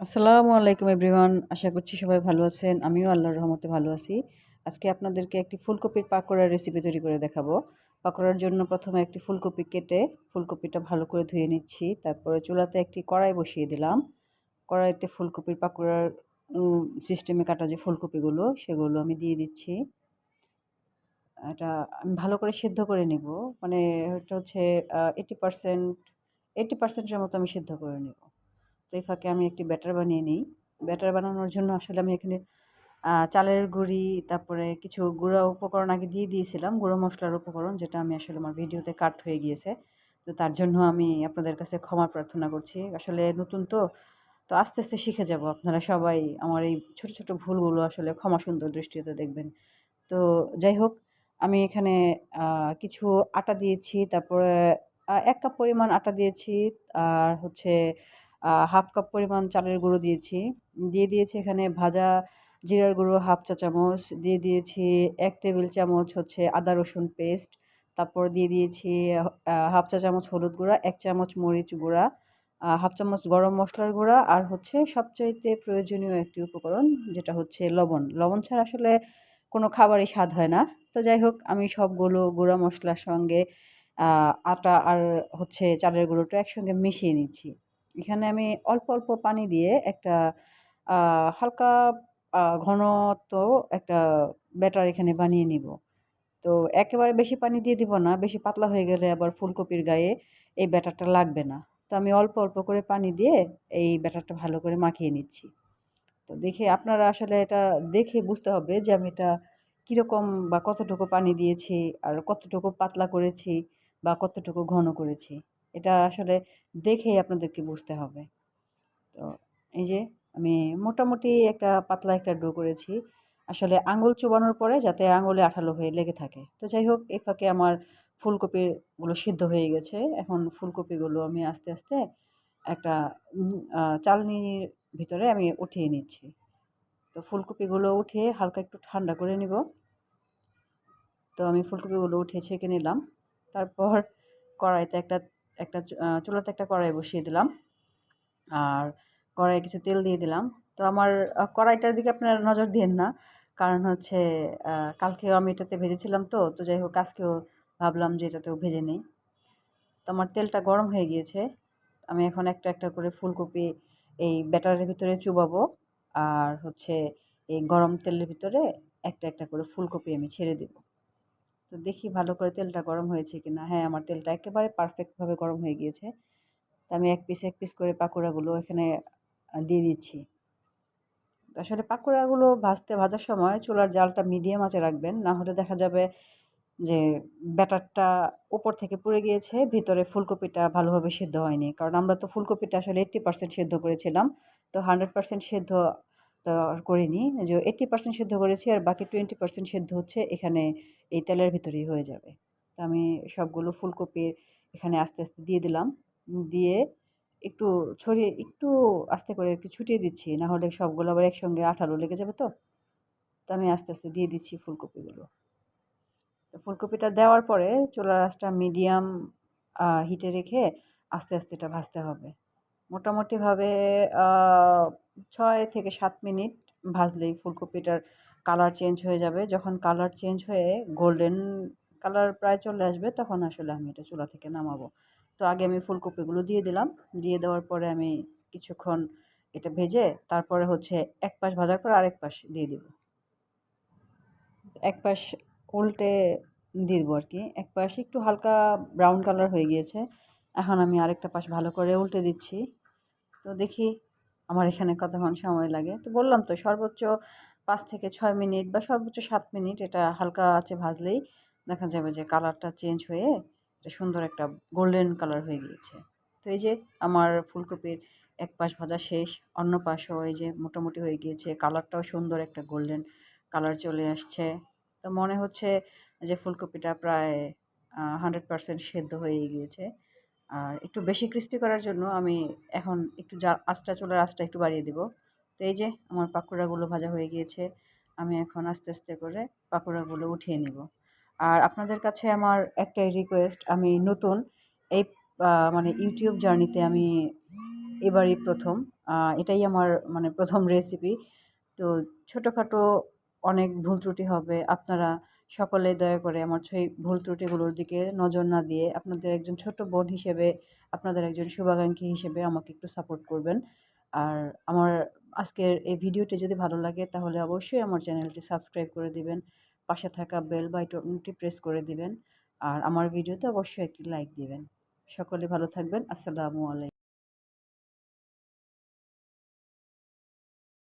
আসসালামু আলাইকুম এভরিওয়ান, আশা করছি সবাই ভালো আছেন। আমিও আল্লাহর রহমতে ভালো আছি। আজকে আপনাদেরকে একটি ফুলকপির পাকোড়ার রেসিপি তৈরি করে দেখাবো। পাকোড়ার জন্য প্রথমে একটি ফুলকপি কেটে ফুলকপিটা ভালো করে ধুয়ে নিচ্ছি। তারপরে চুলাতে একটি কড়াই বসিয়ে দিলাম। কড়াইতে ফুলকপির পাকোড়ার সিস্টেমে কাটা যে ফুলকপিগুলো, সেগুলো আমি দিয়ে দিচ্ছি। এটা আমি ভালো করে সিদ্ধ করে নেব। মানে এটা হচ্ছে এইটি পারসেন্ট এইটি পারসেন্টের মতো আমি সিদ্ধ করে নেব। তো এই ফাঁকে আমি একটি ব্যাটার বানিয়ে নিই। ব্যাটার বানানোর জন্য আসলে আমি এখানে চালের গুঁড়ি, তারপরে কিছু গুঁড়া উপকরণ আগে দিয়ে দিয়েছিলাম, গুঁড়ো মশলার উপকরণ, যেটা আমি আসলে আমার ভিডিওতে কাট হয়ে গিয়েছে। তো তার জন্য আমি আপনাদের কাছে ক্ষমা প্রার্থনা করছি। আসলে নতুন তো তো আস্তে আস্তে শিখে যাব। আপনারা সবাই আমার এই ছোটো ছোটো ভুলগুলো আসলে ক্ষমা সুন্দর দৃষ্টিতে দেখবেন। তো যাই হোক, আমি এখানে কিছু আটা দিয়েছি, তারপরে এক কাপ পরিমাণ আটা দিয়েছি, আর হচ্ছে হাফ কাপ পরিমাণ চালের গুঁড়ো দিয়েছি। দিয়ে দিয়েছি এখানে ভাজা জিরার গুঁড়ো হাফ চা চামচ। দিয়ে দিয়েছি এক টেবিল চামচ হচ্ছে আদা রসুন পেস্ট। তারপর দিয়ে দিয়েছি হাফ চা চামচ হলুদ গুঁড়া, এক চামচ মরিচ গুঁড়া হাফ চামচ গরম মশলার গুঁড়া আর হচ্ছে সবচাইতে প্রয়োজনীয় একটি উপকরণ যেটা হচ্ছে লবণ। লবণ ছাড়া আসলে কোনো খাবারই স্বাদ হয় না। তো যাই হোক, আমি সবগুলো গুঁড়া মশলার সঙ্গে আটা আর হচ্ছে চালের গুঁড়োটা একসঙ্গে মিশিয়ে নিচ্ছি। এখানে আমি অল্প অল্প পানি দিয়ে একটা হালকা ঘনত্ব একটা ব্যাটার এখানে বানিয়ে নিব। তো একেবারে বেশি পানি দিয়ে দিব না, বেশি পাতলা হয়ে গেলে আবার ফুলকপির গায়ে এই ব্যাটারটা লাগবে না। তো আমি অল্প অল্প করে পানি দিয়ে এই ব্যাটারটা ভালো করে মাখিয়ে নিচ্ছি। তো দেখে আপনারা আসলে এটা দেখে বুঝতে হবে যে আমি এটা কীরকম বা কতটুকু পানি দিয়েছি, আর কতটুকু পাতলা করেছি বা কতটুকু ঘন করেছি। এটা আসলে দেখেই আপনাদেরকে বুঝতে হবে। তো এই যে আমি মোটামুটি একটা পাতলা একটা ডো করেছি। আসলে আঙুল চুবানোর পরে যাতে আঙুলে আঠালো হয়ে লেগে থাকে। তো যাই হোক এই ফাঁকে আমার ফুলকপিগুলো সিদ্ধ হয়ে গেছে। এখন ফুলকপিগুলো আমি আস্তে আস্তে একটা চালনির ভিতরে আমি উঠিয়ে নিচ্ছি। তো ফুলকপিগুলো উঠিয়ে হালকা একটু ঠান্ডা করে নিব। তো আমি ফুলকপিগুলো উঠিয়ে ছেঁকে নিলাম। তারপর কড়াইতে একটা একটা চুলাতে একটা কড়াই বসিয়ে দিলাম। আর কড়াইয়ে কিছু তেল দিয়ে দিলাম। তো আমার কড়াইটার দিকে আপনারা নজর দিন না। কারণ হচ্ছে কালকেও আমি এটাতে ভেজেছিলাম তো তো যাই হোক আজকেও ভাবলাম যে এটাতেও ভেজে নেই। তো আমার তেলটা গরম হয়ে গিয়েছে। আমি এখন একটা একটা করে ফুলকপি এই ব্যাটারের ভিতরে চুবাবো। আর হচ্ছে এই গরম তেলের ভিতরে একটা একটা করে ফুলকপি আমি ছেড়ে দেবো। তো দেখি ভালো করে তেলটা গরম হয়েছে কি না হ্যাঁ আমার তেলটা একেবারে পারফেক্টভাবে গরম হয়ে গিয়েছে। তো আমি এক পিস এক পিস করে পাকোড়াগুলো এখানে দিয়ে দিচ্ছি। আসলে পাকোড়াগুলো ভাজতে, ভাজার সময় চুলার জালটা মিডিয়াম আঁচে রাখবেন। না হলে দেখা যাবে যে ব্যাটারটা উপর থেকে পুড়ে গিয়েছে, ভিতরে ফুলকপিটা ভালোভাবে সেদ্ধ হয়নি। কারণ আমরা তো ফুলকপিটা আসলে এইট্টি পার্সেন্ট সেদ্ধ করেছিলাম। তো হান্ড্রেড পার্সেন্ট সেদ্ধ করিনি। যে এইট্টি পার্সেন্ট সেদ্ধ করেছি আর বাকি টোয়েন্টি পার্সেন্ট সেদ্ধ হচ্ছে এখানে এই তেলের ভিতরেই হয়ে যাবে। তো আমি সবগুলো ফুলকপি এখানে আস্তে আস্তে দিয়ে দিলাম। দিয়ে একটু ছড়িয়ে, একটু আস্তে করে একটু ছুটিয়ে দিচ্ছি। না হলে সবগুলো আবার একসঙ্গে আঠালো লেগে যাবে তো। তো আমি আস্তে আস্তে দিয়ে দিচ্ছি ফুলকপিগুলো। তো ফুলকপিটা দেওয়ার পরে চুলার আঁচটা মিডিয়াম হিটে রেখে আস্তে আস্তে এটা ভাজতে হবে। মোটামুটিভাবে ছয় থেকে সাত মিনিট ভাজলেই ফুলকপিটার কালার চেঞ্জ হয়ে যাবে। যখন কালার চেঞ্জ হয়ে গোল্ডেন কালার প্রায় চলে আসবে, তখন আসলে আমি এটা চুলা থেকে নামাবো। তো আগে আমি ফুলকপিগুলো দিয়ে দিলাম। দিয়ে দেওয়ার পরে আমি কিছুক্ষণ এটা ভেজে তারপরে হচ্ছে এক পাশ ভাজার পর আরেক পাশ দিয়ে দেব। এক পাশ উল্টে দিয়ে দেবো আর কি এক পাশ একটু হালকা ব্রাউন কালার হয়ে গিয়েছে। এখন আমি আরেকটা পাশ ভালো করে উল্টে দিচ্ছি। তো দেখি আমার এখানে কতক্ষণ সময় লাগে। তো বললাম তো সর্বোচ্চ পাঁচ থেকে ছয় মিনিট বা সর্বোচ্চ সাত মিনিট এটা হালকা আছে ভাজলেই দেখা যাবে যে কালারটা চেঞ্জ হয়ে এটা সুন্দর একটা গোল্ডেন কালার হয়ে গিয়েছে। তো এই যে আমার ফুলকপির এক পাশ ভাজা শেষ, অন্য পাশও এই যে মোটামুটি হয়ে গিয়েছে, কালারটাও সুন্দর একটা গোল্ডেন কালার চলে আসছে। তো মনে হচ্ছে যে ফুলকপিটা প্রায় হান্ড্রেড পারসেন্ট সেদ্ধ হয়ে গিয়েছে। আর একটু বেশি ক্রিস্পি করার জন্য আমি এখন একটু যা আঁচটা চুলার আঁচটা একটু বাড়িয়ে দেবো। তো এই যে আমার পাকোড়াগুলো ভাজা হয়ে গিয়েছে, আমি এখন আস্তে আস্তে করে পাকোড়াগুলো উঠিয়ে নেব। আর আপনাদের কাছে আমার একটাই রিকোয়েস্ট আমি নতুন এই মানে ইউটিউব জার্নিতে আমি এবারই প্রথম এটাই আমার মানে প্রথম রেসিপি তো ছোটোখাটো অনেক ভুল ত্রুটি হবে, আপনারা সকলে দয়া করে আমার সেই ভুল ত্রুটিগুলোর দিকে নজর না দিয়ে আপনাদের একজন ছোট বোন হিসেবে, আপনাদের একজন শুভাকাঙ্ক্ষী হিসেবে আমাকে একটু সাপোর্ট করবেন। আর আমার আজকের এই ভিডিওটি যদি ভালো লাগে তাহলে অবশ্যই আমার চ্যানেলটি সাবস্ক্রাইব করে দিবেন, পাশে থাকা বেল বাটনটি প্রেস করে দিবেন, আর আমার ভিডিওতে অবশ্যই একটি লাইক দিবেন। সকলে ভালো থাকবেন, আসসালামু আলাইকুম।